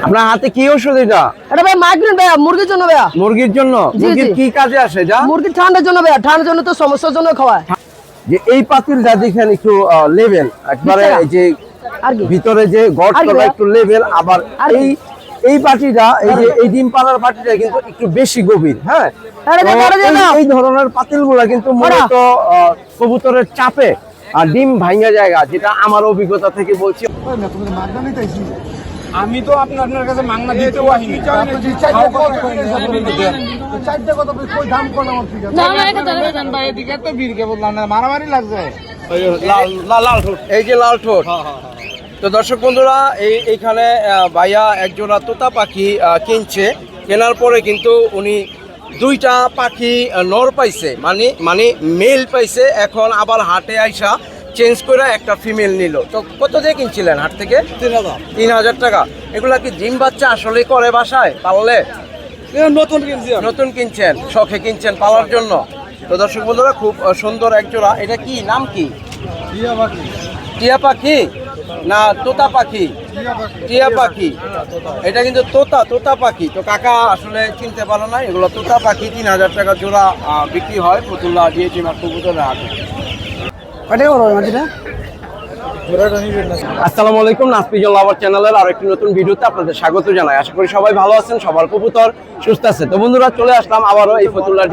আপনার হাতে কি ওষুধ এটা? এটা ভাই মাইগ্রেন ভাইয়া মুরগির জন্য ভাইয়া। মুরগির জন্য? মুরগির কি কাজে আসে যা মুরগির ঠান্ডার জন্য ভাইয়া ঠান্ডার জন্য তো সমস্যার জন্য খাওয়ায়। যে এই পাতিলটা দেখেন একটু লেভেল একবারে এই যে ভিতরে যে ভাইয়া? একটু লেভেল আবার এই এই পাটিটা এই যে এই ডিম পাড়ার পাটিটা কিন্তু একটু বেশি গভীর হ্যাঁ? এই- ধরনের পাতিলগুলা কিন্তু মূলত কবুতরের চাপে আর ডিম ভাঙা জায়গা যেটা আমার অভিজ্ঞতা থেকে বলছি। আমি তো আপনার আপনার কাছে মাংনা দিতেও আসিনি। এদিকে তো বীরকে বললাম না মারামারি লাগছে। এই যে লাল ঠোঁট। তো দর্শক বন্ধুরা এই এইখানে ভাইয়া একজোড়া তোতা পাখি কিনছে। কেনার পরে কিন্তু উনি দুইটা পাখি নর পাইছে। মানে মানে মেল পাইছে। এখন আবার হাটে আইসা চেঞ্জ করে একটা ফিমেল নিল। তো কত দিয়ে কিনছিলেন হাট থেকে? তিন হাজার। তিন হাজার টাকা। এগুলা কি ডিম বাচ্চা আসলে করে বাসায়? পাললে নতুন কিনছি নতুন কিনছেন শখে কিনছেন পালার জন্য। তো দর্শক বন্ধুরা খুব সুন্দর একজোড়া এটা কি? নাম কি? টিয়া পাখি। টিয়া পাখি? না তোতা পাখি। টিয়া পাখি। এটা কিন্তু তোতা তোতা পাখি। তো কাকা আসলে চিনতে পারো না এগুলো তোতা পাখি তিন হাজার টাকা জোড়া বিক্রি হয়। ফতুল্লা দিয়েছি কবুতরের হাটে। না আসসালামু আলাইকুম চ্যানেলের নতুন ভিডিওতে আপনাদের স্বাগত জানাই। আশা করি সবাই ভালো আছেন, সবার কবুতর সুস্থ আছে। তো বন্ধুরা, চলে আসলাম আবারও এই ফতুল্লা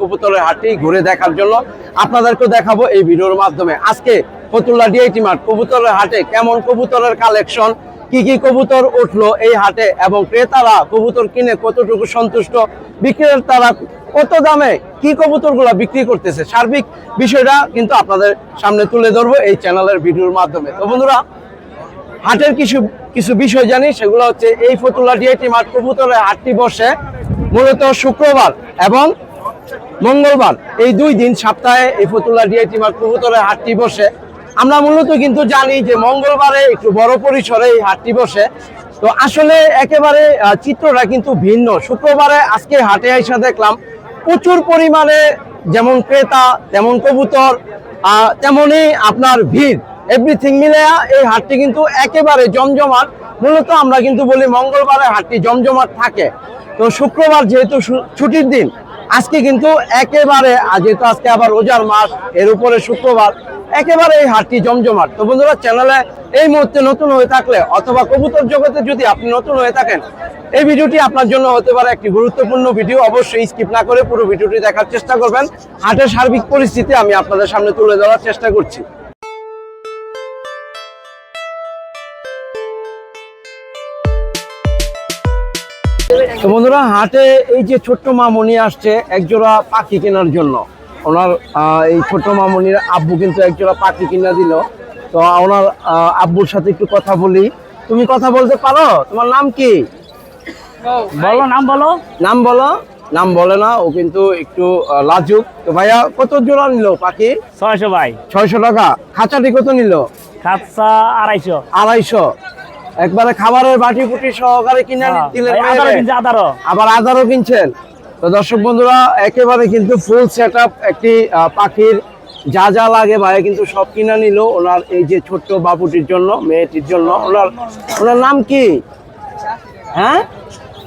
কবুতরের ঘুরে দেখার জন্য। দেখাবো এই ভিডিওর মাধ্যমে। আজকে ফতুল্লা ডিআইটি মার্ট কবুতরের হাটে কেমন কবুতরের কালেকশন, কি কি কবুতর উঠল এই হাটে, এবং ক্রেতারা কবুতর কিনে কতটুকু সন্তুষ্ট, বিক্রেতারা কত দামে কি কবুতরগুলো বিক্রি করতেছে? সার্বিক বিষয়টা কিন্তু আপনাদের সামনে তুলে ধরবো এই চ্যানেলের ভিডিওর মাধ্যমে। তো বন্ধুরা, হাটের কিছু কিছু বিষয় জানি, সেগুলো হচ্ছে এই ফতুল্লা ডিআইটি মাঠ কবুতরের হাটটি বসে মূলত শুক্রবার এবং মঙ্গলবার। এই দুই দিন সপ্তাহে এই ফতুল্লা ডিআইটি মাঠ কবুতরের হাটটি বসে। আমরা মূলত কিন্তু জানি যে মঙ্গলবারে একটু বড় পরিসরে এই হাটটি বসে। তো আসলে একেবারে চিত্রটা কিন্তু ভিন্ন। শুক্রবারে আজকে হাটে আইসা দেখলাম প্রচুর পরিমাণে যেমন ক্রেতা, তেমন কবুতর তেমনই আপনার ভিড়। এভরিথিং মিলে এই হাটটি কিন্তু একেবারে জমজমাট। মূলত আমরা কিন্তু বলি মঙ্গলবারে হাটটি জমজমাট থাকে। তো শুক্রবার যেহেতু ছুটির দিন আজকে কিন্তু একেবারে যেহেতু আজকে আবার রোজার মাস, এর উপরে শুক্রবার, একেবারে এই হাটটি জমজমাট। তো বন্ধুরা, চ্যানেলে এই মুহূর্তে নতুন হয়ে থাকলে অথবা কবুতর জগতে যদি আপনি নতুন হয়ে থাকেন, এই ভিডিওটি আপনার জন্য হতে পারে একটি গুরুত্বপূর্ণ ভিডিও। অবশ্যই স্কিপ না করে পুরো ভিডিওটি দেখার চেষ্টা করবেন। হাটের সার্বিক পরিস্থিতি আমি আপনাদের সামনে তুলে ধরার চেষ্টা করছি। তো বন্ধুরা হাটে এই যে ছোট্ট মামনি আসছে একজোড়া পাখি কেনার জন্য। ওনার এই ছোট্ট মামনির আব্বু কিন্তু একজোড়া পাখি কিনা দিল। তো ওনার আব্বুর সাথে একটু কথা বলি। তুমি কথা বলতে পারো? তোমার নাম কি? বলো নাম বলো। নাম বলো। নাম বলে না ও কিন্তু একটু লাজুক। তো ভাইয়া কত জোড়া নিল পাখি? ছয়শো ভাই। ছয়শো টাকা। খাঁচাটি কত নিল? খাচ্ছা আড়াইশো। আড়াইশো। একবারে খাবারের বাটি ফুটি সহকারে কিনে হ্যাঁ, দিলেন আদারও। আবার আদারও কিনছেন। তো দর্শক বন্ধুরা একেবারে কিন্তু ফুল সেট একটি পাখির যা যা লাগে ভাই কিন্তু সব কিনে নিল ওনার এই যে ছোট্ট বাবুটির জন্য মেয়েটির জন্য। ওনার ওনার নাম কি? হ্যাঁ?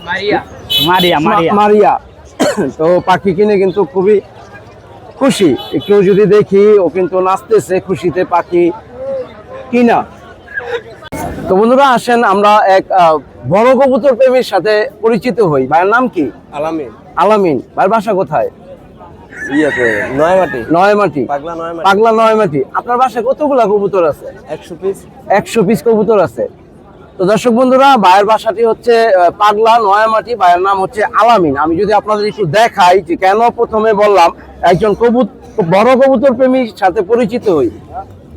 মারিয়া। মারিয়া। মারিয়া। তো পাখি কিনে কিন্তু খুবই খুশি। একটু যদি দেখি ও কিন্তু নাচতেছে খুশিতে পাখি কিনা। তো বন্ধুরা আসেন আমরা এক বড় কবুতর প্রেমীর সাথে পরিচিত হই। ভাইয়ের নাম কি? আলামিন। আলামিন। ভাইয়ের বাসা কোথায়? ইয়েতে নয়মাটি। নয়মাটি। পাগলা নয়মাটি। পাগলা নয়মাটি। আপনার বাসায় কতগুলা কবুতর আছে? একশো পিস। একশো পিস কবুতর আছে। তো দর্শক বন্ধুরা ভাইয়ের বাসাটি হচ্ছে পাগলা নয়ামাটি। ভাইয়ের নাম হচ্ছে আলামিন। আমি যদি আপনাদের একটু দেখাই যে কেন প্রথমে বললাম একজন কবুত বড় কবুতর প্রেমীর সাথে পরিচিত হই।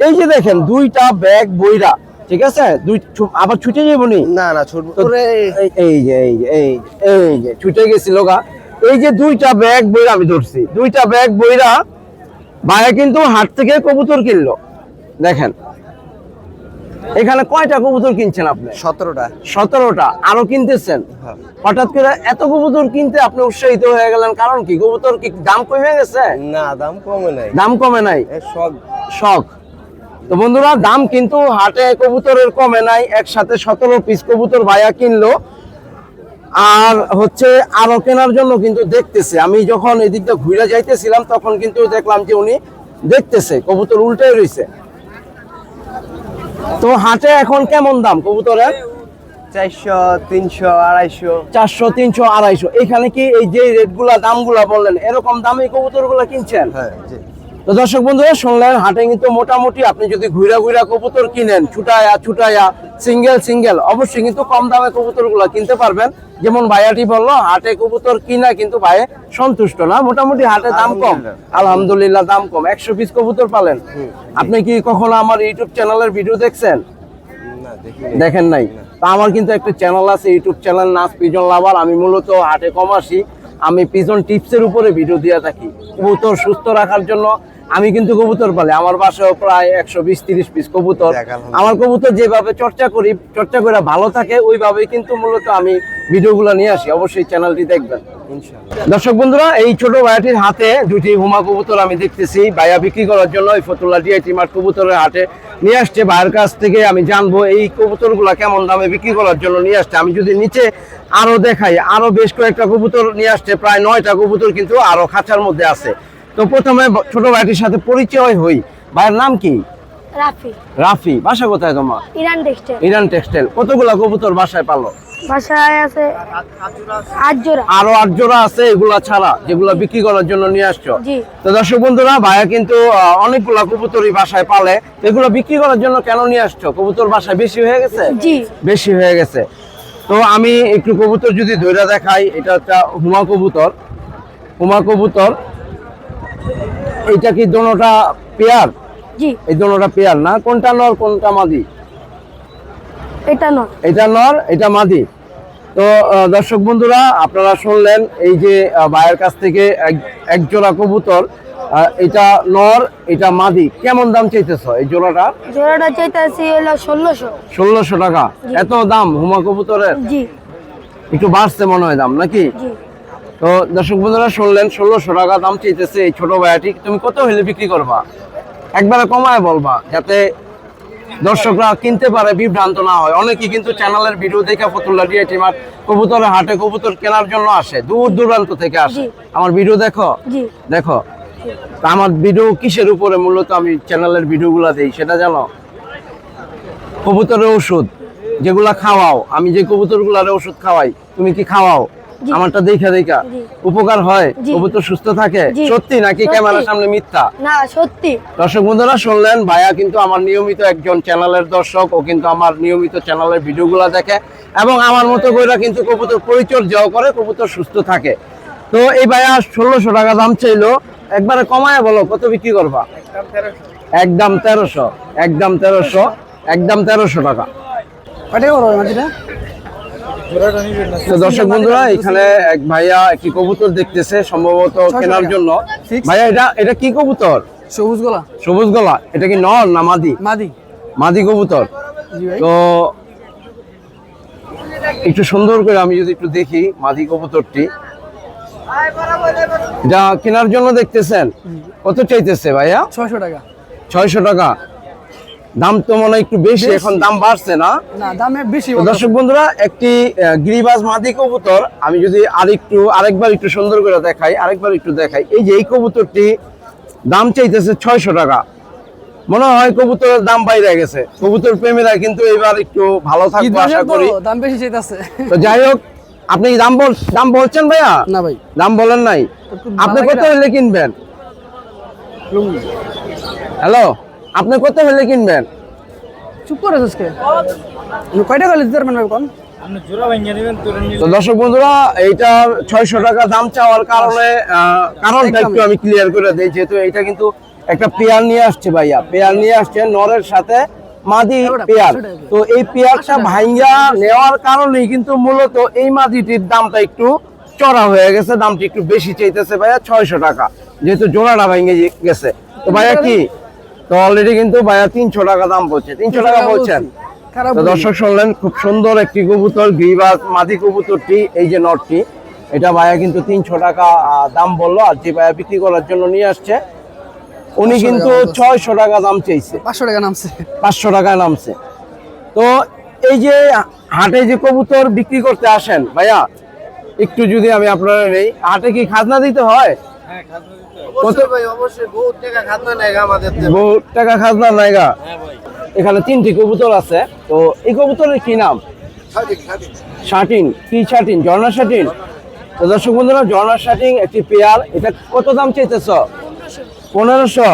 এই যে দেখেন দুইটা ব্যাগ বইরা ঠিক আছে? দুই আবার ছুটে যাব নি? না না ছোট তো এই- যে এই যে এই এই যে ছুটে গেছিল গা। এই যে দুইটা ব্যাগ বইরা আমি ধরছি। দুইটা ব্যাগ বইরা ভাইয়া কিন্তু হাট থেকে কবুতর কিনলো। দেখেন। এখানে কয়টা কবুতর কিনছেন আপনি? সতেরোটা। সতেরোটা। আরও কিনতেছেন? হ্যাঁ। হঠাৎ করে এত কবুতর কিনতে আপনি উৎসাহিত হয়ে গেলেন। কারণ কি? কবুতর কি দাম কমে গেছে? না দাম কমে নাই। দাম কমে নাই? সব শখ। তো বন্ধুরা দাম কিন্তু হাটে কবুতরের কমে নাই একসাথে সতেরো পিস কবুতর ভাইয়া কিনলো। আর হচ্ছে আরও কেনার জন্য কিন্তু দেখতেছে। আমি যখন এদিকটা ঘুরে যাইতেছিলাম তখন কিন্তু দেখলাম যে উনি দেখতেছে কবুতর উল্টে রয়েছে তো হাটে এখন কেমন দাম কবুতরের? চারশো তিনশো আড়াইশো। চারশো তিনশো আড়াইশো। এখানে কি এই যে রেটগুলা দামগুলা বললেন এরকম দামে কবুতরগুলা কিনছেন? হ্যাঁ তো দর্শক বন্ধুরা শুনলেন হাটে কিন্তু মোটামুটি আপনি যদি ঘুরা ঘুরা কবুতর কিনেন ছুটায়া ছুটায়া সিঙ্গেল সিঙ্গেল অবশ্যই কিন্তু কম দামে কবুতর কিনতে পারবেন। যেমন ভাইয়াটি বলল হাটে কবুতর কিনা কিন্তু ভাই সন্তুষ্ট না মোটামুটি হাটে দাম কম। আলহামদুলিল্লাহ। আলহামদুলিল্লাহ দাম কম। একশো পিস কবুতর পালেন। আপনি কি কখনো আমার ইউটিউব চ্যানেলের ভিডিও দেখছেন? দেখেন নাই? তা আমার কিন্তু একটা চ্যানেল আছে ইউটিউব চ্যানেল নাচ পিজন লাভার। আমি মূলত হাটে কম আসি। আমি পিজন টিপসের উপরে ভিডিও দিয়ে থাকি। কবুতর সুস্থ রাখার জন্য আমি কিন্তু কবুতর পালে। আমার বাসায় প্রায় একশো বিশ তিরিশ পিস কবুতর। আমার কবুতর যেভাবে চর্চা করি চর্চা করে ভালো থাকে ওইভাবেই কিন্তু মূলত আমি ভিডিওগুলো নিয়ে আসি। অবশ্যই চ্যানেলটি দেখবেন। দর্শক বন্ধুরা এই ছোট ভাইয়াটির হাতে দুটি হুমা কবুতর আমি দেখতেছি। ভাইয়া বিক্রি করার জন্য এই ফতুল্লা ডিআইটি মাঠ কবুতরের হাটে নিয়ে আসছে। ভাইয়ের কাছ থেকে আমি জানব এই কবুতরগুলা কেমন দামে বিক্রি করার জন্য নিয়ে আসছে। আমি যদি নিচে আরও দেখাই আরও বেশ কয়েকটা কবুতর নিয়ে আসছে। প্রায় নয়টা কবুতর কিন্তু আরও খাঁচার মধ্যে আছে। তো প্রথমে ছোট ভাইটির সাথে পরিচয় হই। ভাইয়ের নাম কি? রাফি। রাফি বাসা কোথায় তোমার? Iran textile. Iran textile. কতগুলা কবুতর বাসায় পালো? বাসায় আছে আরও আছে এগুলা ছাড়া যেগুলা বিক্রি করার জন্য নিয়ে আসছো? তো দর্শক বন্ধুরা ভাইয়া কিন্তু অনেকগুলা কবুতরই বাসায় পালে। তো এগুলো বিক্রি করার জন্য কেন নিয়ে আসছো? কবুতর বাসায় বেশি হয়ে গেছে? জি। বেশি হয়ে গেছে। তো আমি একটু কবুতর যদি ধৈর্য দেখাই এটা একটা হুমা কবুতর। হুমা কবুতর। এইটা কি দোনোটা পেয়ার? জি। এই দোনোটা পেয়ার না? কোনটা নর কোনটা মাদি? এটা নয় এটা নর এটা মাদি। তো দর্শক বন্ধুরা আপনারা শুনলেন এই যে ভাইয়ের কাছ থেকে এক- এক জোড়া কবুতর এটা নর এটা মাদি। কেমন দাম চাইতেছ এই জোড়াটা? জোড়াটা চাইতেছি হলো ষোলোশো। ষোলোশো টাকা। এত দাম হুমা কবুতরের? জি। একটু বাড়ছে মনে হয় দাম নাকি? জি। তো দর্শক বন্ধুরা শুনলেন ষোলোশো টাকা দাম চাইতেছে এই ছোট ভাইয়াটি। তুমি কত হলে বিক্রি করবা? একবারে কমায় বলবা যাতে দর্শকরা কিনতে পারে বিভ্রান্ত না হয়। অনেকে কিন্তু চ্যানেলের ভিডিও দেখে ফতুল্লা দিয়ে টিমার কবুতরের হাটে কবুতর কেনার জন্য আসে দূর দূরান্ত থেকে আসে। আমার ভিডিও দেখো? দেখো? তা আমার ভিডিও কিসের উপরে মূলত আমি চ্যানেলের ভিডিওগুলো দিই সেটা জানো? কবুতরের ওষুধ যেগুলা খাওয়াও। আমি যে কবুতরগুলার ওষুধ খাওয়াই তুমি কি খাওয়াও। আমারটা দেখা দেখা। উপকার হয়। কবুতর সুস্থ থাকে। সত্যি নাকি ক্যামেরার সামনে মিথ্যা? না সত্যি। দর্শক বন্ধুরা শুনলেন ভাইয়া কিন্তু আমার নিয়মিত একজন চ্যানেলের দর্শক ও কিন্তু আমার নিয়মিত চ্যানেলের ভিডিওগুলো দেখে এবং আমার মতো করে কিন্তু কবুতর পরিচর্যাও করে কবুতর সুস্থ থাকে। তো এই ভাইয়া ষোলোশো টাকা দাম চাইলো। একবারে কমায় বলো কত বিক্রি করবা? একদম তেরোশো। একদম তেরোশো। একদম তেরোশো টাকা। তো দর্শক বন্ধুরা এখানে এক ভাইয়া একটি কবুতর দেখতেছে সম্ভবত কেনার জন্য। ভাইয়া এটা এটা কি কবুতর? সবুজ গোলা। সবুজ গলা। এটা কি নর না মাদি? মাদি। মাদি কবুতর। তো একটু সুন্দর করে আমি যদি একটু দেখি মাদি কবুতরটি। এটা কেনার জন্য দেখতেছেন? কত চাইতেছে ভাইয়া? ছয়শো টাকা। ছয়শো টাকা। দাম তো মনে হয় একটু বেশি এখন দাম বাড়ছে না। দামে বেশি দর্শক বন্ধুরা একটি গিরিবাজ মাদি কবুতর আমি যদি আরেকটু আরেকবার একটু সুন্দর করে দেখাই আরেকবার একটু দেখাই। এই যে এই কবুতরটি দাম চাইতেছে ছয়শো টাকা। মনে হয় কবুতরের দাম বাইরে গেছে। কবুতর প্রেমীরা কিন্তু এবার একটু ভালো থাকব আশা করি। দাম বেশি চাইতেছে। তো যাই হোক আপনি দাম বল দাম বলছেন ভাইয়া? না ভাই। দাম বলেন নাই। আপনি কত হলে কিনবেন? হ্যালো? আপনি কত হলে কিনবেন? চুপ করে আজকে। কয়টা গেলে দিতে পারবেন কোন? তো দর্শক বন্ধুরা এইটার ছয়শো টাকা দাম চাওয়ার কারণে কারণটা একটু আমি ক্লিয়ার করে দিই যেহেতু এটা কিন্তু একটা পেয়ার নিয়ে আসছে ভাইয়া। পেয়ার নিয়ে আসছে নরের সাথে মাদি পেয়ার তো এই পেয়ারটা ভাইয়া নেওয়ার কারণেই কিন্তু মূলত এই মাদিটির দামটা একটু চড়া হয়ে গেছে দামটা একটু বেশি চাইতেছে ভাইয়া ছয়শো টাকা যেহেতু জোড়াটা ভেঙে গেছে। তো ভাইয়া কি? তো অলরেডি কিন্তু ভাইয়া তিনশো টাকা দাম বলছে তিনশো টাকা বলছেন দর্শক শুনলেন খুব সুন্দর একটি কবুতর গিরিবাজ মাদি কবুতরটি এই যে নটটি এটা ভাইয়া কিন্তু তিনশো টাকা দাম বলল আর যে ভাইয়া বিক্রি করার জন্য নিয়ে আসছে উনি কিন্তু ছয়শো টাকা দাম চাইছে। পাঁচশো টাকা নামছে। পাঁচশো টাকায় নামছে। তো এই যে হাটে যে কবুতর বিক্রি করতে আসেন ভাইয়া একটু যদি আমি আপনারা নেই হাটে কি খাজনা দিতে হয়? কত? ভাই অবশ্যই। বহুত টাকা খাতনা নেই আমাদের বহু টাকা খাজনা নাইগা? এখানে তিনটি কবুতর আছে। তো এই কবুতরের কি নাম? শাটিন। কি শাটিন? ঝর্ণা শাটিন? তো দর্শক বন্ধুরা ঝর্ণা শাটিন একটি পেয়ার। এটা কত দাম চাইতেছ? পনেরোশো।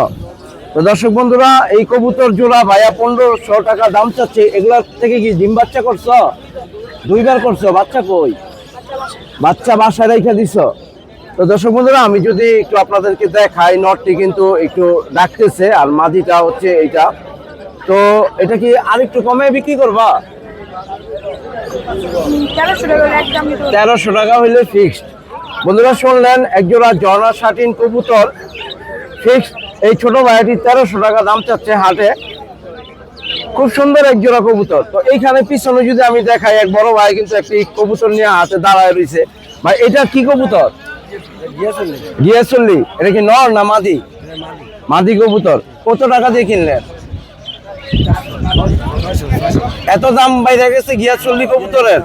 তো দর্শক বন্ধুরা এই কবুতর জোড়া ভাইয়া পনেরোশো টাকা দাম চাচ্ছে। এগুলা থেকে কি ডিম বাচ্চা করছ? দুইবার করছ? বাচ্চা কই? বাচ্চা বাসায় রেখে দিছ? তো দর্শক বন্ধুরা আমি যদি একটু আপনাদেরকে দেখাই নটটি কিন্তু একটু ডাকতেছে আর মাদিটা হচ্ছে এটা তো এটা কি আরেকটু কমে বিক্রি করবা? তেরোশো টাকা হইলে ফিক্সড বন্ধুরা শুনলেন একজোড়া জর্না শাটিন কবুতর। ফিক্সড এই ছোট ভাইয়াটি তেরোশো টাকা দাম চাচ্ছে হাটে। খুব সুন্দর এক জোড়া কবুতর। তো এইখানে পিছনে যদি আমি দেখাই এক বড় ভাই কিন্তু একটি কবুতর নিয়ে হাতে দাঁড়ায় রয়েছে। ভাই এটা কি কবুতর? গিয়াসল্লি এটা কি নর না মাদি? মাদি কবুতর। কত টাকা দিয়ে কিনলেন এত দাম বাইরে গেছে গিয়াসল্লি কবুতরের?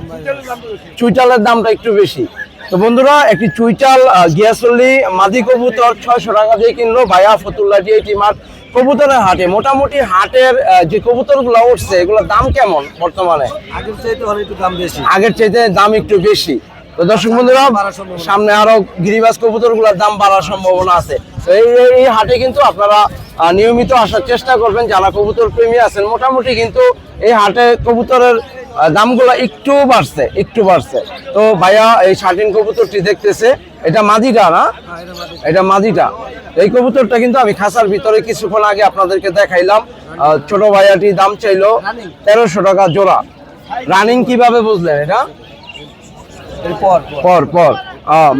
চুইটালের দামটা একটু বেশি। তো বন্ধুরা একটি চুইটাল গিয়াসল্লি মাদি কবুতর ছয়শো টাকা দিয়ে কিনলো ভাইয়া ফতুল্লা দিয়ে টিমার কবুতরের হাটে। মোটামুটি হাটের যে কবুতরগুলো উঠছে এগুলোর দাম কেমন বর্তমানে? আগের চাইতে দাম বেশি। আগের চাইতে দাম একটু বেশি। তো দর্শক বন্ধুরা, সামনে আরও গিরিবাজ কবুতরগুলার দাম বাড়ার সম্ভাবনা আছে। তো এই হাটে কিন্তু আপনারা নিয়মিত আসার চেষ্টা করবেন। যারা কবুতর প্রেমী আছেন, মোটামুটি কিন্তু এই হাটে কবুতরের দামগুলো একটু বাড়ছে একটু বাড়ছে। তো ভাইয়া, এই শার্টিন কবুতরটি দেখতেছে, এটা মাদিটা না? এটা মাদিটা। এই কবুতরটা কিন্তু আমি খাসার ভিতরে কিছুক্ষণ আগে আপনাদেরকে দেখাইলাম। ছোট ভাইয়াটি দাম চাইলো তেরোশো টাকা জোড়া। রানিং কীভাবে বুঝলেন এটা? পর পর।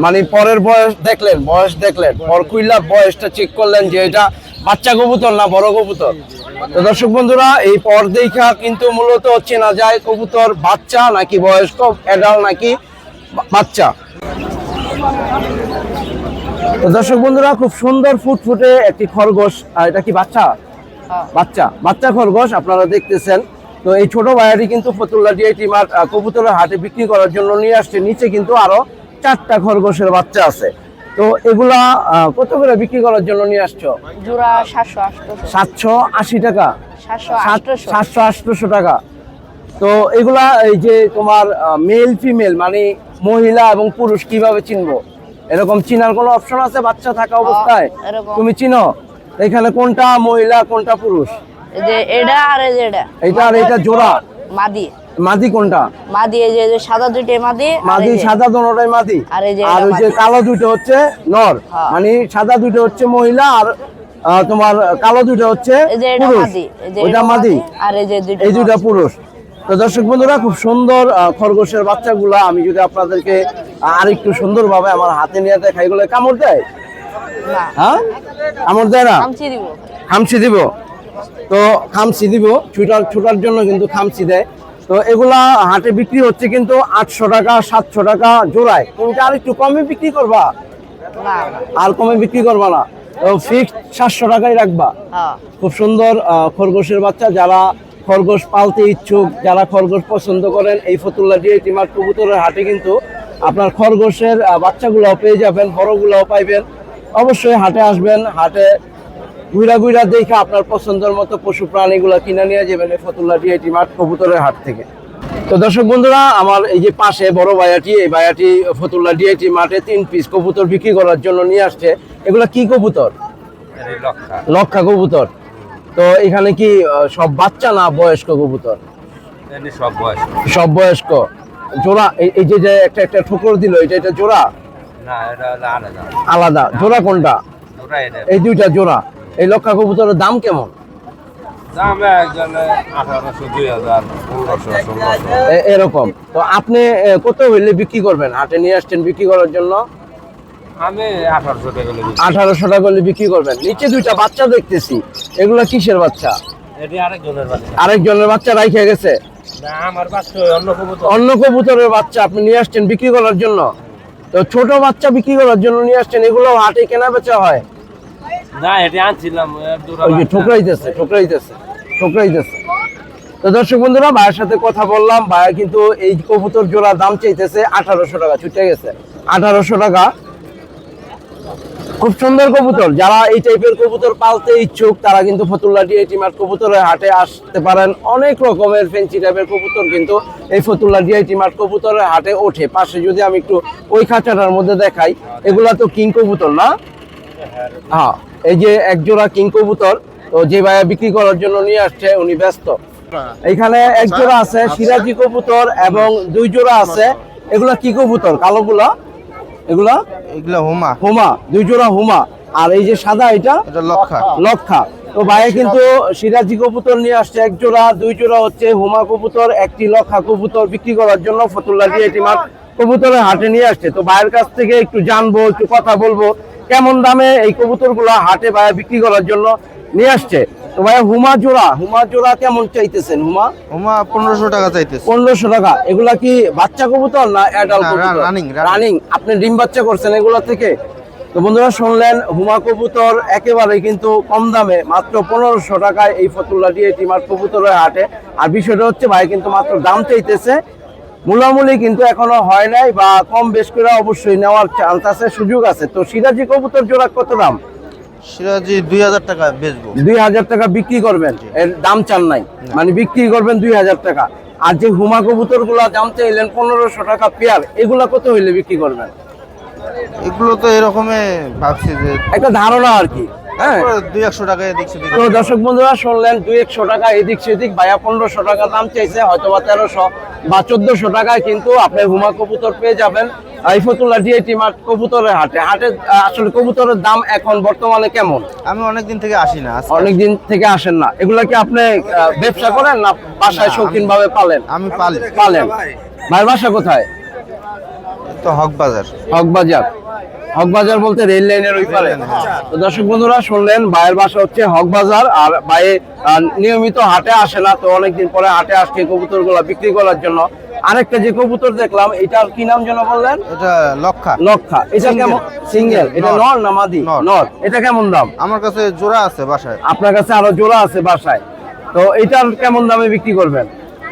মানে পরের বয়স দেখলেন বয়স দেখলেন। পর কুইল্লা বয়সটা চেক করলেন যে এটা বাচ্চা কবুতর না বড় কবুতর। তো দর্শক বন্ধুরা এই পর দেখা কিন্তু মূলত চেনা যায় কবুতর বাচ্চা নাকি বয়স্ক অ্যাডাল নাকি বাচ্চা। তো দর্শক বন্ধুরা খুব সুন্দর ফুটফুটে একটি খরগোশ এটা কি বাচ্চা? বাচ্চা বাচ্চা খরগোশ আপনারা দেখতেছেন। তো এই ছোট ভাইয়াটি কিন্তু ফতুল্লা ডিআই টিমার আহ, কবুতরের হাটে বিক্রি করার জন্য নিয়ে আসছে। নিচে কিন্তু আরও চারটা খরগোশের বাচ্চা আছে। তো এগুলা কত করে বিক্রি করার জন্য নিয়ে আসছো? জোড়া সাতশো সাতশো আশি টাকা? সাতশো সাত- আটশো। টাকা। তো এগুলা এই যে তোমার মেল ফিমেল মানে মহিলা এবং পুরুষ কীভাবে চিনবো? এরকম চিনার কোনো অপশন আছে বাচ্চা থাকা অবস্থায়? তুমি চিনো? এখানে কোনটা মহিলা কোনটা পুরুষ? যে এটা আর এই যে এটা। এটা আর এটা জোড়া। মাদি। মাদি কোনটা? মাদি এই যে সাদা দুইটা মাদি মাদি সাদা দোনোটাই মাদি। আর এই যে আর ওই যে কালো দুটো হচ্ছে নর। হ্যাঁ। মানে সাদা দুটো হচ্ছে মহিলা আর তোমার কালো দুটো হচ্ছে পুরুষ। মাদি আর এই যে এই নর। পুরুষ। তো দর্শক বন্ধুরা খুব সুন্দর খরগোশের বাচ্চাগুলা আমি যদি আপনাদেরকে আর একটু সুন্দরভাবে আমার হাতে নিয়ে দেখাই এগুলো কামড় দেয়? হ্যাঁ? কামড় দেয় না? খামচি দিব? তো খামচি দিব ছুটার ছুটার জন্য কিন্তু খামচি দেয়। তো এগুলা হাটে বিক্রি হচ্ছে কিন্তু আটশো টাকা সাতশো টাকা জোড়ায়। তুমি কি আর একটু কমে বিক্রি করবা? আর কমে বিক্রি করবা না। তো ফিক্সড সাতশো টাকাই রাখবা। হ্যাঁ। খুব সুন্দর খরগোশের বাচ্চা। যারা খরগোশ পালতে ইচ্ছুক যারা খরগোশ পছন্দ করেন এই ফতুল্লা দিয়ে টিমার কবুতরের হাটে কিন্তু আপনার খরগোশের আহ, বাচ্চাগুলোও পেয়ে যাবেন বড়গুলোও পাইবেন। অবশ্যই হাটে আসবেন। হাটে ঘুরা ঘুরা দেখে আপনার পছন্দের মতো পশু প্রাণীগুলো কিনে নিয়ে যাবেন ফতুল্লা দিয়ে মাঠ কবুতরের হাট থেকে। তো দর্শক বন্ধুরা আমার এই যে পাশে বড় ভাইয়াটি এই ভাইয়াটি ফতুল্লা ডিআইটি মাঠে তিন পিস কবুতর বিক্রি করার জন্য নিয়ে আসছে। এগুলা কি কবুতর? লক্ষা। কবুতর। তো এখানে কি সব বাচ্চা না বয়স্ক কবুতর? সব বয়স। সব বয়স্ক। জোড়া এই- এই যে যে একটা একটা ঠোকর দিল এটা এটা জোড়া? না এটা আলাদা। আলাদা। জোড়া কোনটা? এই দুইটা জোড়া। এই লক্ষা কবুতরের দাম কেমন? এরকম। তো আপনি কত হইলে বিক্রি করবেন? হাটে নিয়ে আসছেন বিক্রি করার জন্য? আমি আঠারোশো টাকা করে। দিচ্ছি। আঠারোশো টাকা হলে বিক্রি করবেন। নিচে দুইটা বাচ্চা দেখতেছি। এগুলা কিসের বাচ্চা? আরেকজনের বাচ্চা। রাইখে গেছে? অন্য কবুতরের বাচ্চা আপনি নিয়ে আসছেন বিক্রি করার জন্য? তো ছোট বাচ্চা বিক্রি করার জন্য নিয়ে আসছেন এগুলো হাটে কেনা বেচা হয়। না এটা আনছিলাম ওই যে ঠোকরাইতেছে ঠোকরাইতেছে ঠোকরাইতেছে। তো দর্শক বন্ধুরা ভাইয়ের সাথে কথা বললাম ভাইয়া কিন্তু এই কবুতর জোড়া দাম চাইতেছে আঠারোশো টাকা ছুটে গেছে। আঠারোশো টাকা। খুব সুন্দর কবুতর। যারা এই টাইপের কবুতর পালতে ইচ্ছুক তারা কিন্তু ফতুল্লা ডিআইটি মাঠ কবুতরের হাটে আসতে পারেন। অনেক রকমের ফেন্সি টাইপের কবুতর কিন্তু এই ফতুল্লা ডিআইটি মাঠ কবুতরের হাটে ওঠে। পাশে যদি আমি একটু ওই খাঁচাটার মধ্যে দেখাই এগুলা তো কিং কবুতর না? হ্যাঁ। এই যে এক জোড়া কিং কবুতর তো যে ভাইয়া বিক্রি করার জন্য নিয়ে আসছে উনি ব্যস্ত। এখানে এক জোড়া আছে সিরাজি কবুতর এবং দুই জোড়া আছে। এগুলা কি কবুতর? কালোগুলা? এগুলা? এগুলো হুমা। হুমা। দুই জোড়া হুমা। আর এই যে সাদা এটা? এটা লক্ষা। লক্ষা। তো ভাইয়া কিন্তু সিরাজি কবুতর নিয়ে আসছে এক জোড়া দুই জোড়া হচ্ছে হুমা কবুতর একটি লক্ষা কবুতর বিক্রি করার জন্য ফতুল্লা দিয়ে এটি মাঠ কবুতরের হাটে নিয়ে আসছে। তো ভাইয়ের কাছ থেকে একটু জানব একটু কথা বলব। কেমন দামে এই কবুতর হাটে ভাইয়া বিক্রি করার জন্য নিয়ে আসছে? তো ভাইয়া হুমা জোড়া হুমা জোড়া কেমন চাইতেছেন হুমা? হুমা পনেরোশো টাকা চাইতেছে। পনেরোশো টাকা। এগুলা কি বাচ্চা কবুতর না অ্যাডাল্ট কবুতর? running, running। রানিং আপনি ডিম বাচ্চা করছেন এগুলা থেকে? তো বন্ধুরা শুনলেন হুমা কবুতর একেবারে কিন্তু কম দামে মাত্র পনেরোশো টাকায় এই ফতুল্লা দিয়ে টিমার কবুতরের হাটে। আর বিষয়টা হচ্ছে ভাই কিন্তু মাত্র দাম চাইতেছে মূলামূলি কিন্তু এখনও হয় নাই বা কম বেশ করে অবশ্যই নেওয়ার চান্স আছে সুযোগ আছে। তো সিরাজি কবুতর জোড়া কত দাম? সিরাজি দুই হাজার টাকা বেচবো। দুই হাজার টাকা বিক্রি করবেন এর দাম চান নাই। মানে বিক্রি করবেন দুই হাজার টাকা। আর যে হুমা কবুতরগুলা দাম চাইলেন পনেরোশো টাকা পেয়ার এগুলা কত হইলে বিক্রি করবেন? এগুলো তো এরকমে ভাবছি যে একটা ধারণা আর কি। হ্যাঁ। তো দর্শক বন্ধুরা শুনলেন দুই একশো টাকা এদিক সেদিক ভাইয়া পনেরোশো টাকা দাম চাইছে হয়তো বা তেরোশো বা চোদ্দশো টাকায় কিন্তু আপনি হুমা কবুতর পেয়ে যাবেন এই ফতুল্লা ডিএটি মাঠ কবুতরের হাটে। হাটে আসলে কবুতরের দাম এখন বর্তমানে কেমন? আমি অনেকদিন থেকে আসি না অনেকদিন থেকে আসেন না। এগুলা কি আপনি ব্যবসা করেন না বাসায় শৌখিন ভাবে পালেন? আমি পালি। পালেন। ভাইয়ের বাসা কোথায়? তো হক বাজার। হকবাজার হকবাজার বলতে রেল লাইনের ওই পারে। তো দর্শক বন্ধুরা শুনলেন ভাইয়ের বাসা হচ্ছে হকবাজার আর ভাইয়ে নিয়মিত হাটে আসে না তো অনেকদিন পরে হাটে আসছে কবুতরগুলা বিক্রি করার জন্য। আরেকটা যে কবুতর দেখলাম এটার কি নাম যেন বললেন? এটা লক্ষা। লক্ষা। এটা কেমন? সিঙ্গেল এটা নর। না মাদি? নর। এটা কেমন দাম? আমার কাছে জোড়া আছে বাসায়। আপনার কাছে আরও জোড়া আছে বাসায়। তো এটার কেমন দামে বিক্রি করবেন?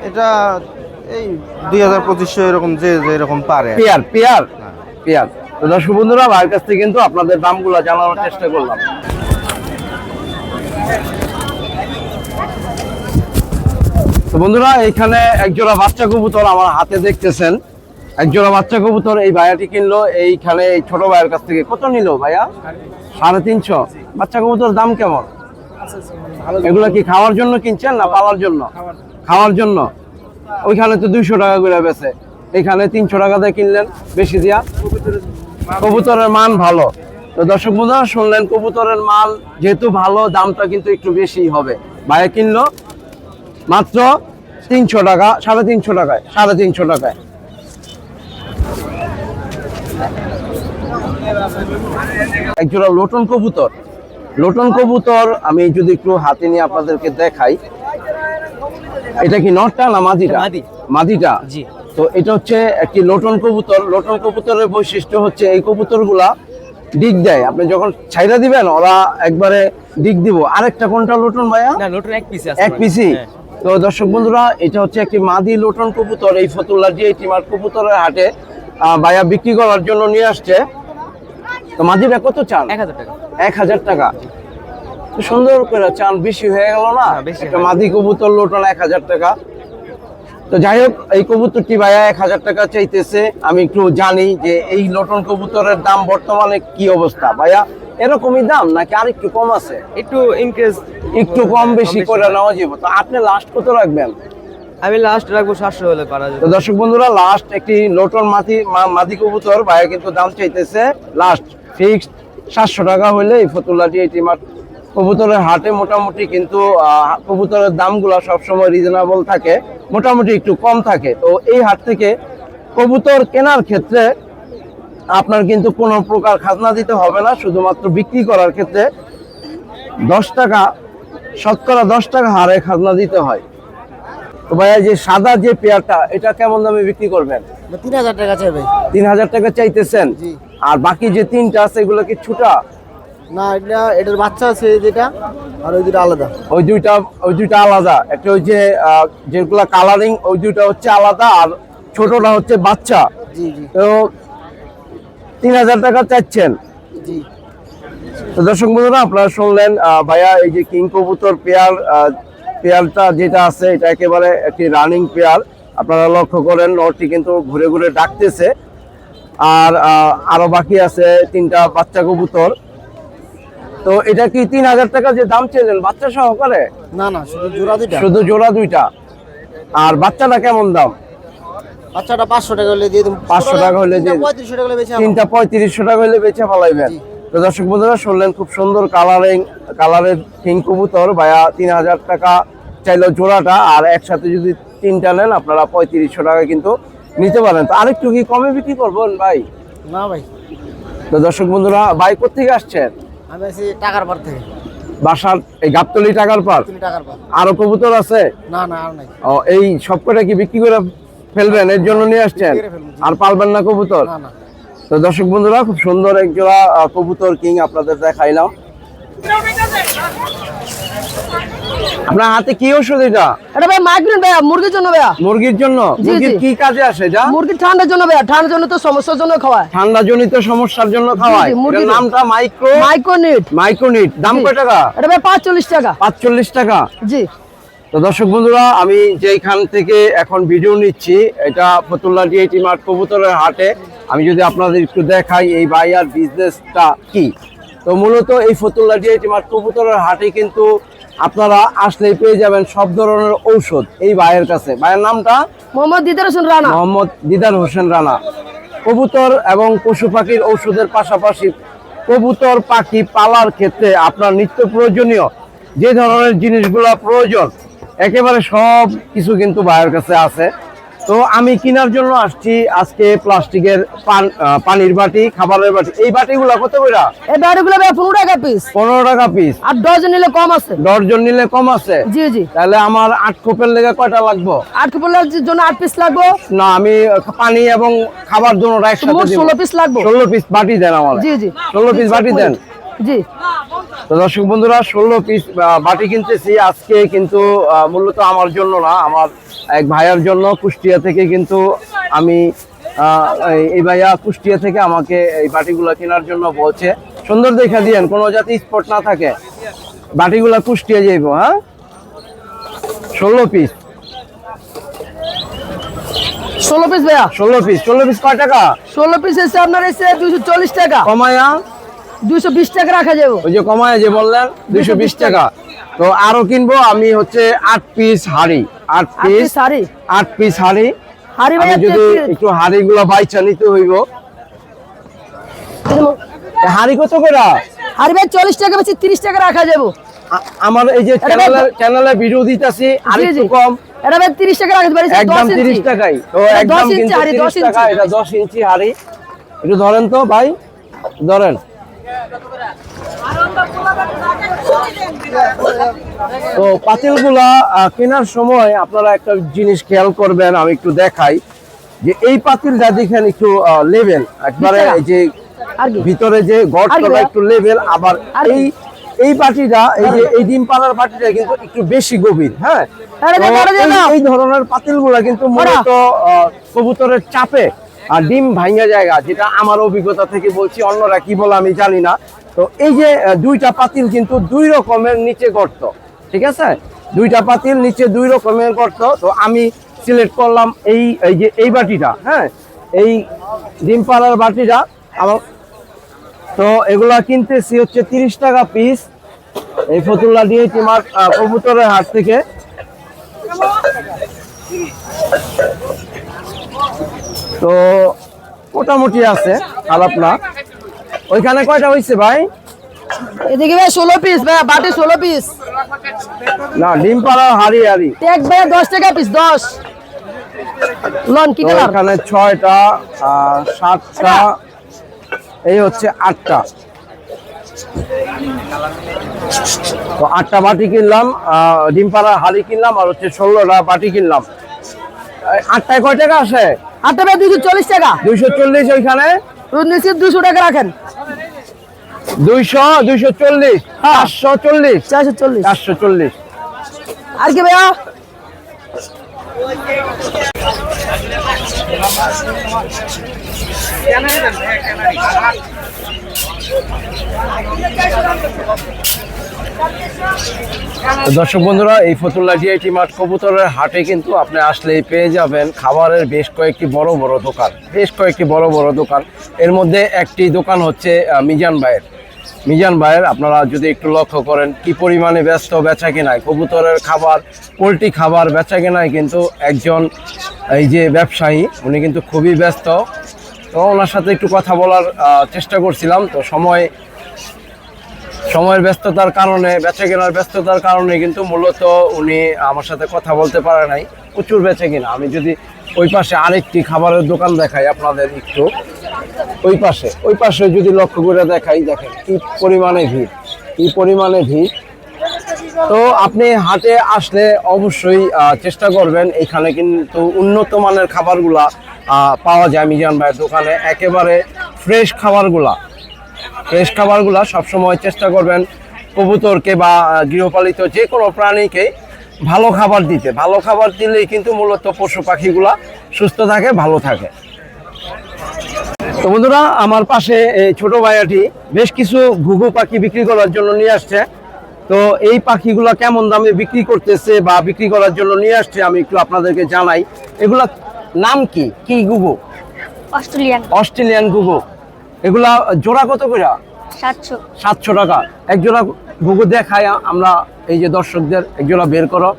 এটা এই দুই হাজার পঁচিশশো এরকম যে যে এরকম পারে। Pair pair? হ্যাঁ। পেয়ার। তো দর্শক বন্ধুরা ভাইয়ের কাছ থেকে কিন্তু আপনাদের দামগুলো জানানোর চেষ্টা করলাম। তো বন্ধুরা, এখানে একজোড়া বাচ্চা কবুতর আমার হাতে দেখতেছেন। একজোড়া বাচ্চা কবুতর এই ভাইয়াটি কিনলো। এইখানে এই ছোট ভাইয়ের কাছ থেকে কত নিল ভাইয়া? সাড়ে তিনশো। বাচ্চা কবুতর দাম কেমন? এগুলো কি খাওয়ার জন্য কিনছেন না পালার জন্য? খাওয়ার জন্য। ওইখানে তো দুইশো টাকা করে বেছে এখানে তিনশো টাকা দিয়ে কিনলেন, বেশি দিয়া। কবুতরের মান ভালো। তো দর্শক বন্ধুরা শুনলেন কবুতরের মাল যেহেতু ভালো দামটা কিন্তু একটু বেশি হবে। ভাইয়া কিনলো মাত্র তিনশো টাকা সাড়ে তিনশো টাকায় সাড়ে তিনশো টাকায়। একজোড়া লোটন কবুতর। লোটন কবুতর আমি যদি একটু হাতে নিয়ে আপনাদেরকে দেখাই এটা কি নটটা না মাদিটা? মাদিটা? জি। তো এটা হচ্ছে একটি লোটন কবুতর। লোটন কবুতরের বৈশিষ্ট্য হচ্ছে এই কবুতরগুলা ডিগ দেয়। আপনি যখন ছাইরা দিবেন ওরা একবারে ডিগ দিব। আরেকটা কোনটা লোটন ভাইয়া? না নতুন এক পিস আছে এক পিসি তো দর্শক বন্ধুরা এটা হচ্ছে একটি মাদি লোটন কবুতর। এই ফতুল্লা যে টিমার কবুতরের হাটে ভাইয়া বিক্রি করার জন্য নিয়ে আসছে। তো মাদিটা কত চান এক হাজার টাকা। এক হাজার টাকা। তো সুন্দর করে চান বেশি হয়ে গেল না? হ্যাঁ, একটা মাদি কবুতর লোটন এক হাজার টাকা। তো যাই হোক এই কবুতরটি ভাইয়া এক হাজার টাকা চাইতেছে? আমি একটু জানি যে এই লোটন কবুতরের দাম বর্তমানে কি অবস্থা। ভাইয়া এরকমই দাম নাকি আর একটু কম আছে? একটু ইনক্রিজ একটু কম বেশি করে নেওয়া যাবে। তো আপনি লাস্ট কত রাখবেন? আমি লাস্ট রাখব সাতশো হলে পারা তো দর্শক বন্ধুরা লাস্ট একটি লোটন মাটি মা- মাদি কবুতর ভাইয়া কিন্তু দাম চাইতেছে লাস্ট ফিক্সড সাতশো টাকা হলে এই ফতুল্লাটি এটি মাঠ কবুতরের হাটে মোটামুটি কিন্তু কবুতরের দামগুলো সবসময় রিজনেবল থাকে মোটামুটি একটু কম থাকে। তো এই হাট থেকে কবুতর কেনার ক্ষেত্রে আপনার কিন্তু কোনো প্রকার খাজনা দিতে হবে না শুধুমাত্র বিক্রি করার ক্ষেত্রে দশ টাকা শতকরা দশ টাকা হারে খাজনা দিতে হয়। তো ভাইয়া যে সাদা যে পেয়ারটা এটা কেমন দামে বিক্রি করবেন? তিন হাজার টাকা চাইবে তিন হাজার টাকা চাইতেছেন? আর বাকি যে তিনটা আছে এগুলো কি ছুটা? না এটা এটার বাচ্চা আছে যেটা আর ওই দুটো আলাদা। ওই দুইটা ওই দুইটা আলাদা। একটা ওই যে যেগুলা কালারিং ওই দুইটা হচ্ছে আলাদা আর ছোটটা হচ্ছে বাচ্চা। জি জি। তো তিন হাজার টাকা চাচ্ছেন। জি। তো দর্শক বন্ধুরা আপনারা শুনলেন ভাইয়া এই যে কিং কবুতর পেয়ার পেয়ারটা যেটা আছে এটা একেবারে একটি রানিং পেয়ার। আপনারা লক্ষ্য করেন নরটি কিন্তু ঘুরে ঘুরে ডাকতেছে। আর আহ, আরও বাকি আছে তিনটা বাচ্চা কবুতর। তো এটা কি তিন হাজার টাকা যে দাম চেলেন বাচ্চা সহকারে? না না শুধু জোড়া দুইটা। শুধু জোড়া দুইটা। আর বাচ্চাটা কেমন দাম? বাচ্চাটা পাঁচশো টাকা হলে দিয়ে দেবো। 500 টাকা হলে দিয়ে। পঁয়ত্রিশশো টাকা হলে বেশি তিনটা পঁয়ত্রিশশো টাকা হলে বেচে ফেলাইবেন। তো দর্শক বন্ধুরা শুনলেন খুব সুন্দর কালারিং কালারের কিং কবুতর। ভাইয়া তিন হাজার টাকা চাইলো জোড়াটা আর একসাথে যদি তিনটা নেন আপনারা পঁয়ত্রিশশো টাকা কিন্তু নিতে পারেন। তো আরেকটু কি কমে বিক্রি করবেন ভাই? না ভাই। তো দর্শক বন্ধুরা ভাই কোথেকে আসছেন? আমি আছি টাকার পার থেকে। বাসার এই গাবতলি টাকার পার? টাকার পার। আরও কবুতর আছে? না না আর নাই। ও এই সবকটা কি বিক্রি করে ফেলবেন? এর জন্য নিয়ে আসছেন। আর পালবেন না কবুতর? না না। তো দর্শক বন্ধুরা খুব সুন্দর একজোড়া কবুতর কিং আপনাদের দেখাইলাম। আপনার হাতে কি ওষুধ এটা? এটা ভাই মাইগ্রেন ভাইয়া মুরগির জন্য ভাইয়া। মুরগির জন্য? মুরগির কি কাজে আসে যা মুরগির ঠান্ডার জন্য ভাইয়া ঠান্ডার জন্য তো সমস্যার জন্য খাওয়ায়। ঠান্ডা জনিত সমস্যার জন্য খাওয়ায়। মুরগির- নামটা মাইক্রো মাইক্রোনিট। মাইক্রোনিট। দাম কয় টাকা? এটা ভাই পাঁচচল্লিশ টাকা। পাঁচচল্লিশ টাকা। জি। তো দর্শক বন্ধুরা আমি যেইখান থেকে এখন ভিডিও নিচ্ছি এটা ফতুল্লা ডিএটি মাঠ কবুতরের হাটে। আমি যদি আপনাদের একটু দেখাই এই বাইয়ার বিজনেসটা কি? তো মূলত এই ফতুল্লা ডিএটি মাঠ কবুতরের হাটে কিন্তু আপনারা আসলেই পেয়ে যাবেন সব ধরনের ঔষধ এই ভাইয়ের কাছে। ভাইয়ের নামটা? মোহাম্মদ দিদার হোসেন রানা। মোহাম্মদ দিদার হোসেন রানা। কবুতর এবং পশু পাখির ঔষধের পাশাপাশি কবুতর পাখি পালার ক্ষেত্রে আপনার নিত্য প্রয়োজনীয় যে ধরনের জিনিসগুলো প্রয়োজন একেবারে সব কিছু কিন্তু ভাইয়ের কাছে আছে। তো আমি কেনার জন্য আসছি আজকে প্লাস্টিকের পান পানির বাটি খাবারের বাটি। এই বাটিগুলো কত করে এই ব্যাটারিগুলো ভাই পনেরো টাকা পিস পনেরো টাকা পিস আর ডজন নিলে কম আছে। দশজন নিলে কম আছে? জি জি। তাহলে আমার আট খোপের লেগে কয়টা লাগবে? আট কুপনের জন্য আট পিস লাগবো। না আমি পানি এবং খাবার জন্য। ষোলো পিস লাগবে। ষোলো পিস বাটি দেন আমার। জি জি। ষোলো পিস বাটি দেন। জি। তো দর্শক বন্ধুরা ষোলো পিস বাটি কিনতেছি। আজকে কিন্তু মূলত আমার জন্য না আমার এক ভাইয়ার জন্য কুষ্টিয়া থেকে কিন্তু আমি এই- ভাইয়া কুষ্টিয়া থেকে আমাকে এই বাটিগুলো কেনার জন্য বলছে। সুন্দর দেখা দিয়েন কোনো যাতে স্পট না থাকে। বাটিগুলা কুষ্টিয়া যাইব হ্যাঁ? ষোলো পিস ষোলো পিস ভাইয়া? ষোলো পিস ষোলো পিস কয় টাকা? ষোলো পিস এসে আপনার এসে দুশো চল্লিশ টাকা। কমায়া? দুইশো বিশ টাকা রাখা যাবে। ওই যে কমায় যে বললেন দুইশো বিশ টাকা। তো আরও কিনবো আমি হচ্ছে আট পিস হাড়ি। আট পিস শাড়ি আট পিস হাড়ি। হাড়ি যদি একটু হাড়ি গুলো বাইচা নিতে হইব। হাড়ি কত করে? হাড়ি ভাই চল্লিশ টাকা বেশি তিরিশ টাকা রাখা যাবে। আমার এই যে চ্যানেলে চ্যানেলে ভিডিও দিতেছি আর একটু কম। এটা ভাই তিরিশ টাকা রাখতে পারি একদম তিরিশ টাকাই। তো একদম 10 ইঞ্চি কিন্তু 10 ইঞ্চি। এটা দশ ইঞ্চি হাড়ি। একটু ধরেন তো ভাই ধরেন। তো পাতিলগুলা কেনার সময় আপনারা একটা জিনিস খেয়াল করবেন আমি একটু দেখাই। যে এই পাতিলটা দেখেন একটু লেভেল একবারে যে ভিতরে যে কি একটু লেভেল আবার এই এই বাটিটা এই যে এই ডিম পাড়ার বাটিটা কিন্তু একটু বেশি গভীর হ্যাঁ? এই- ধরনের পাতিলগুলা কিন্তু মূলত কবুতরের চাপে আর ডিম ভাঙা জায়গা যেটা আমার অভিজ্ঞতা থেকে বলছি অন্যরা কি বলে আমি জানি না। তো এই যে দুইটা পাতিল কিন্তু দুই রকমের নিচে গর্ত ঠিক আছে? দুইটা পাতিল নিচে দুই রকমের গর্ত তো আমি সিলেক্ট করলাম এই এই যে এই বাটিটা হ্যাঁ? এই ডিম পাড়ার বাটিটা আমার তো এগুলা কিনতেছি হচ্ছে তিরিশ টাকা পিস এই ফতুল্লা দিয়ে তোমার কবুতরের হাট থেকে। তো মোটামুটি আছে খারাপ না। ওইখানে কয়টা হয়েছে ভাই? এদিকে ভাই ষোলো পিস ভাই বাটি ষোলো পিস না ডিম পাড়া হাড়ি হাড়ি। এক ভাই দশ টাকা পিস দশ। লন কি কালার এখানে ছয়টা সাতটা এই হচ্ছে আটটা। তো আটটা বাটি কিনলাম ডিম পাড়া হাড়ি কিনলাম আর হচ্ছে ষোলোটা বাটি কিনলাম। আটটায় কয় টাকা আসে? আটটা ভাই দুইশো চল্লিশ টাকা। দুইশো চল্লিশ ওইখানে? দুশো টাকা রাখেন। দুইশো দুইশো চল্লিশ হ্যাঁ। চারশো চল্লিশ। চারশো চল্লিশ। চারশো চল্লিশ। আর কি ভাইয়া? তো দর্শক বন্ধুরা, এই ফতুল্লা জিআইটি মাঠ কবুতরের হাটে কিন্তু আপনি আসলেই পেয়ে যাবেন খাবারের বেশ কয়েকটি বড় বড় দোকান। বেশ কয়েকটি বড় বড় দোকান। এর মধ্যে একটি দোকান হচ্ছে মিজান ভাইয়ের। মিজান ভাইয়ের, আপনারা যদি একটু লক্ষ্য করেন, কি পরিমাণে ব্যস্ত, বেচা কেনায়। কবুতরের খাবার, পোলট্রি খাবার, বেচা কেনায় কিন্তু একজন, এই যে ব্যবসায়ী, উনি কিন্তু খুবই ব্যস্ত। তো ওনার সাথে একটু কথা বলার চেষ্টা করছিলাম। তো সময় সময়ের ব্যস্ততার কারণে, বেচা কেনার ব্যস্ততার কারণে কিন্তু মূলত উনি আমার সাথে কথা বলতে পারে নাই। প্রচুর বেচে কিনা। আমি যদি ওই পাশে আরেকটি খাবারের দোকান দেখাই আপনাদের একটু। ওই পাশে ওই পাশে যদি লক্ষ্য করে দেখাই, দেখেন কি পরিমাণে ভিড়, কি পরিমাণে ভিড়। তো আপনি হাটে আসলে অবশ্যই চেষ্টা করবেন এখানে কিন্তু উন্নত মানের খাবারগুলা পাওয়া যায় মিজান ভাইয়ের দোকানে। একেবারে ফ্রেশ খাবারগুলা। ফ্রেশ খাবারগুলা সবসময় চেষ্টা করবেন কবুতরকে বা গৃহপালিত যে কোনো প্রাণীকে ভালো খাবার দিতে। ভালো খাবার দিলেই কিন্তু মূলত পশু পাখিগুলা সুস্থ থাকে ভালো থাকে। তো বন্ধুরা আমার পাশে এই ছোট ভাইয়াটি বেশ কিছু ঘুঘু পাখি বিক্রি করার জন্য নিয়ে আসছে। তো এই পাখিগুলো কেমন দামে বিক্রি করতেছে বা বিক্রি করার জন্য নিয়ে আসছে আমি একটু আপনাদেরকে জানাই। এগুলা নাম কি? কি ঘুঘু? অস্ট্রেলিয়ান। অস্ট্রেলিয়ান ঘুঘু। এগুলা জোড়া কত করে সাতশো। সাতশো টাকা। এক জোড়া ঘুঘু দেখায় আমরা এই যে দর্শকদের এক জোড়া বের করো।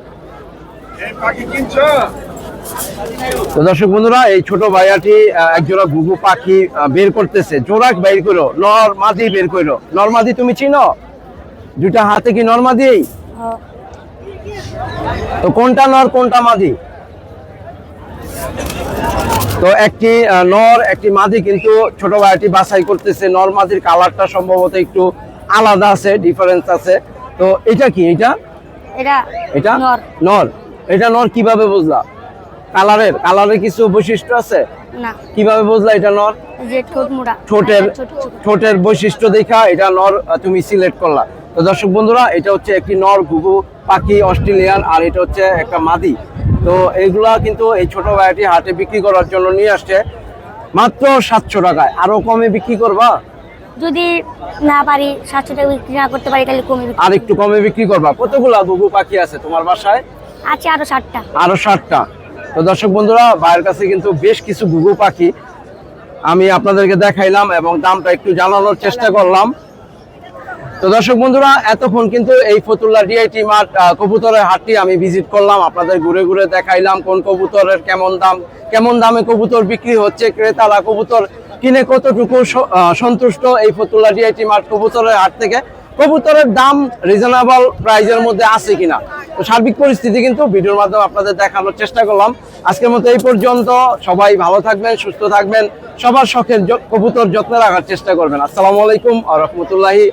তো দর্শক বন্ধুরা এই ছোট ভাইয়াটি আহ, এক জোড়া ঘুঘু পাখি বের করতেছে। জোড়া বের করো। নর মাদি বের করো। নর মাদি তুমি চিনো? দুটা হাতে কি নর মাদি? তো কোনটা নর কোনটা মাদি? তো একটি নর একটি মাদি কিন্তু ছোট ভাইটি বাছাই করতেছে। নর মাদির কালারটা সম্ভবত একটু আলাদা আছে ডিফারেন্স আছে। তো এটা কি এটা? এটা নর। নর। এটা নর কীভাবে বুঝলা? কালারের? কালারের কিছু বৈশিষ্ট্য আছে? না। কীভাবে বুঝলা এটা নর? ঠোঁটের ছোট ঠোঁটের বৈশিষ্ট্য দেখা এটা নর তুমি সিলেক্ট করলা। তো দর্শক বন্ধুরা এটা হচ্ছে একটি নর ঘুঘু পাখি অস্ট্রেলিয়ান আর এটা হচ্ছে একটা মাদি। তো এইগুলা কিন্তু এই ছোট ভাইটি হাটে বিক্রি করার জন্য নিয়ে আসছে। মাত্র সাতশো টাকায়। আরও কমে বিক্রি করবা? যদি না পারি সাতশো টাকা বিক্রি না করতে পারি তাহলে কমে আর একটু কমে বিক্রি করবা। কতগুলা ঘুঘু পাখি আছে তোমার বাসায়? আছে আরও ষাটটা আরও ষাটটা তো দর্শক বন্ধুরা ভাইয়ের কাছে কিন্তু বেশ কিছু ঘুঘু পাখি আমি আপনাদেরকে দেখাইলাম এবং দামটা একটু জানানোর চেষ্টা করলাম। তো দর্শক বন্ধুরা, এতক্ষণ কিন্তু এই ফতুল্লা ডিআইটি মাঠ কবুতরের হাটটি আমি ভিজিট করলাম। আপনাদের ঘুরে ঘুরে দেখাইলাম কোন কবুতরের কেমন দাম, কেমন দামে কবুতর বিক্রি হচ্ছে, ক্রেতারা কবুতর কিনে কতটুকু সন্তুষ্ট এই ফতুল্লা ডিআইটি মাঠ কবুতরের হাট থেকে। কবুতরের দাম রিজনেবল প্রাইজের মধ্যে আছে কিনা? তো সার্বিক পরিস্থিতি কিন্তু ভিডিওর মাধ্যমে আপনাদের দেখানোর চেষ্টা করলাম। আজকের মতো এই পর্যন্ত। সবাই ভালো থাকবেন, সুস্থ থাকবেন। সবার শখের কবুতর যত্ন রাখার চেষ্টা করবেন। আসসালামু আলাইকুম আ রহমতুল্লাহি